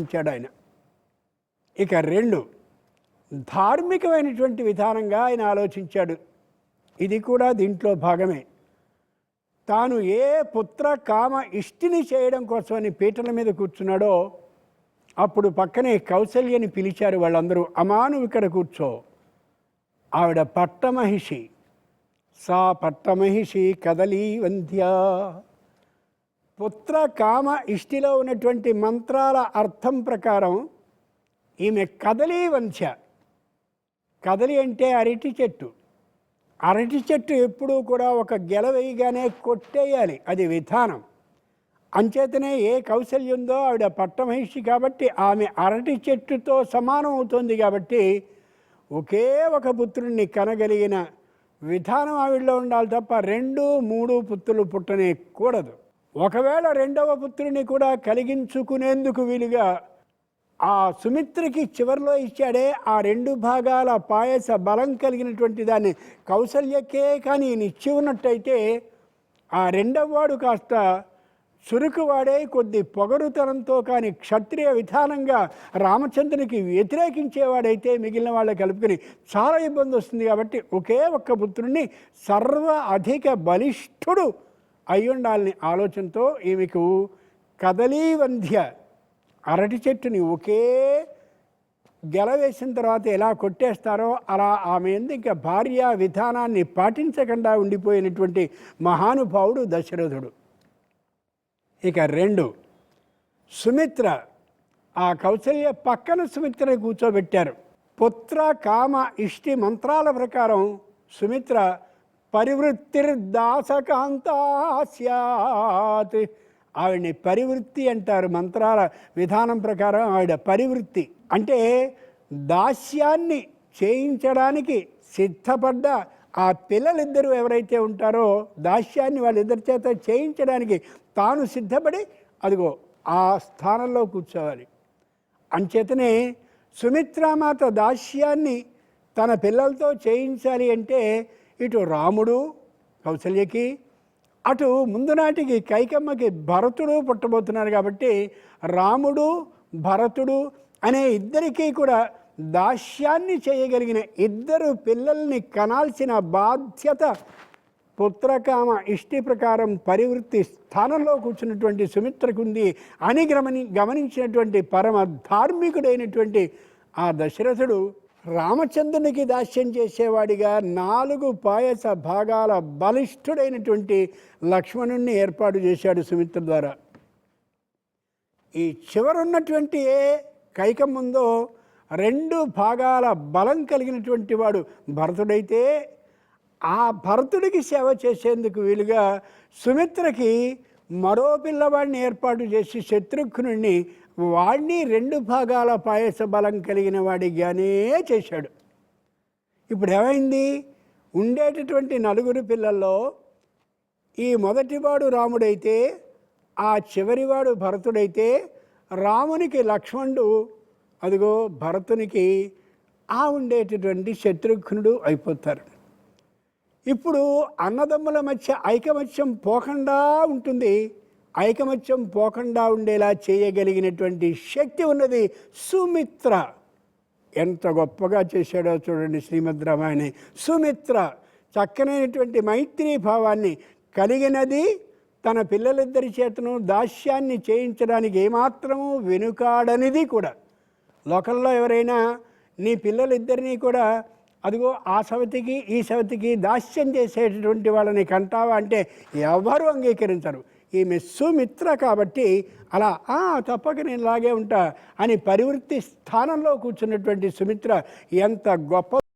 ఇచ్చాడు ఆయన. ఇక రెండు ధార్మికమైనటువంటి విధానంగా ఆయన ఆలోచించాడు. ఇది కూడా దీంట్లో భాగమే. తాను ఏ పుత్ర కామ ఇష్టిని చేయడం కోసమని పీటల మీద కూర్చున్నాడో అప్పుడు పక్కనే కౌసల్యని పిలిచారు వాళ్ళందరూ అమాను ఇక్కడ కూర్చో. ఆవిడ పట్టమహిషి సా పట్టమహిషి కదలీ వంధ్యా పుత్ర కామ ఇష్టిలో ఉన్నటువంటి మంత్రాల అర్థం ప్రకారం ఈమె కదలి వంధ్య. కదలి అంటే అరటి చెట్టు. అరటి చెట్టు ఎప్పుడూ కూడా ఒక గెల వేయగానే కొట్టేయాలి అది విధానం. అంచేతనే ఏ కౌశల్యం ఉందో ఆవిడ పట్టమహిషి కాబట్టి ఆమె అరటి చెట్టుతో సమానం అవుతుంది కాబట్టి ఒకే ఒక పుత్రుణ్ణి కనగలిగిన విధానం ఆవిడలో ఉండాలి తప్ప రెండు మూడు పుత్రులు పుట్టనే కూడదు. ఒకవేళ రెండవ పుత్రుని కూడా కలిగించుకునేందుకు వీలుగా ఆ సుమిత్రకి చివరిలో ఇచ్చాడే ఆ రెండు భాగాల పాయస బలం కలిగినటువంటి దాన్ని కౌసల్యకే కానీ ఈయన ఇచ్చి ఉన్నట్టయితే ఆ రెండవ వాడు కాస్త చురుకువాడే కొద్ది పొగరుతనంతో కానీ క్షత్రియ విధానంగా రామచంద్రునికి వ్యతిరేకించేవాడైతే మిగిలిన వాళ్ళ కలుపుకొని చాలా ఇబ్బంది వస్తుంది కాబట్టి ఒకే ఒక్క పుత్రుణ్ణి సర్వ అధిక బలిష్ఠుడు అయ్యుండాలని ఆలోచనతో ఈమెకు కదలీవంధ్య అరటి చెట్టుని ఒకే గెల వేసిన తర్వాత ఎలా కొట్టేస్తారో అలా ఆమె ఇంకా భార్య విధానాన్ని పాటించకుండా ఉండిపోయినటువంటి మహానుభావుడు దశరథుడు. ఇక రెండు సుమిత్ర ఆ కౌశల్య పక్కన సుమిత్రని కూర్చోబెట్టారు. పుత్ర కామ ఇష్టి మంత్రాల ప్రకారం సుమిత్ర పరివృత్తిర్దాసకాంతా స్యాత్ ఆవిడని పరివృత్తి అంటారు మంత్రాల విధానం ప్రకారం ఆవిడ పరివృత్తి. అంటే దాస్యాన్ని చేయించడానికి సిద్ధపడ్డ ఆ పిల్లలిద్దరూ ఎవరైతే ఉంటారో దాస్యాన్ని వాళ్ళిద్దరి చేత చేయించడానికి తాను సిద్ధపడి అదిగో ఆ స్థానంలో కూర్చోవాలి. అంచేతనే సుమిత్రామాత దాస్యాన్ని తన పిల్లలతో చేయించాలి అంటే ఇటు రాముడు కౌసల్యకి అటు ముందు నాటికి కైకమ్మకి భరతుడు పుట్టబోతున్నారు కాబట్టి రాముడు భరతుడు అనే ఇద్దరికీ కూడా దాస్యాన్ని చేయగలిగిన ఇద్దరు పిల్లల్ని కనాల్సిన బాధ్యత పుత్రకామ ఇష్టి ప్రకారం పరివృత్తి స్థానంలో కూర్చున్నటువంటి సుమిత్రకుంది అని గమని గమనించినటువంటి పరమ ధార్మికుడైనటువంటి ఆ దశరథుడు రామచంద్రునికి దాస్యం చేసేవాడిగా నాలుగు పాయస భాగాల బలిష్ఠుడైనటువంటి లక్ష్మణుణ్ణి ఏర్పాటు చేశాడు సుమిత్ర ద్వారా. ఈ చివరున్నటువంటి ఏ కైకం ఉందో రెండు భాగాల బలం కలిగినటువంటి వాడు భరతుడైతే ఆ భరతుడికి సేవ చేసేందుకు వీలుగా సుమిత్రకి మరో పిల్లవాడిని ఏర్పాటు చేసి శత్రుఘ్నుడిని వాడిని రెండు భాగాల పాయస బలం కలిగిన వాడిగానే చేశాడు. ఇప్పుడు ఏమైంది? ఉండేటటువంటి నలుగురు పిల్లల్లో ఈ మొదటివాడు రాముడైతే ఆ చివరివాడు భరతుడైతే రామునికి లక్ష్మణుడు అదిగో భరతునికి ఆ ఉండేటటువంటి శత్రుఘ్నుడు అయిపోతారు. ఇప్పుడు అన్నదమ్ముల మధ్య ఐకమత్యం పోకుండా ఉంటుంది. ఐకమత్యం పోకుండా ఉండేలా చేయగలిగినటువంటి శక్తి ఉన్నది సుమిత్ర. ఎంత గొప్పగా చేశాడో చూడండి శ్రీమద్ రామాయణ. సుమిత్ర చక్కనైనటువంటి మైత్రీ భావాన్ని కలిగినది తన పిల్లలిద్దరి చేతను దాస్యాన్ని చేయించడానికి ఏమాత్రము వెనుకాడనిది కూడా. లోకల్లో ఎవరైనా నీ పిల్లలిద్దరినీ కూడా అదిగో ఆ సవతికి ఈ సవతికి దాస్యం చేసేటటువంటి వాళ్ళని కంటావా అంటే ఎవరు అంగీకరించరు. ఈమె సుమిత్ర కాబట్టి అలా "ఆ, తప్పక నేను లాగే ఉంటా అని పరివృత్తి స్థానంలో కూర్చున్నటువంటి సుమిత్ర ఎంత గొప్ప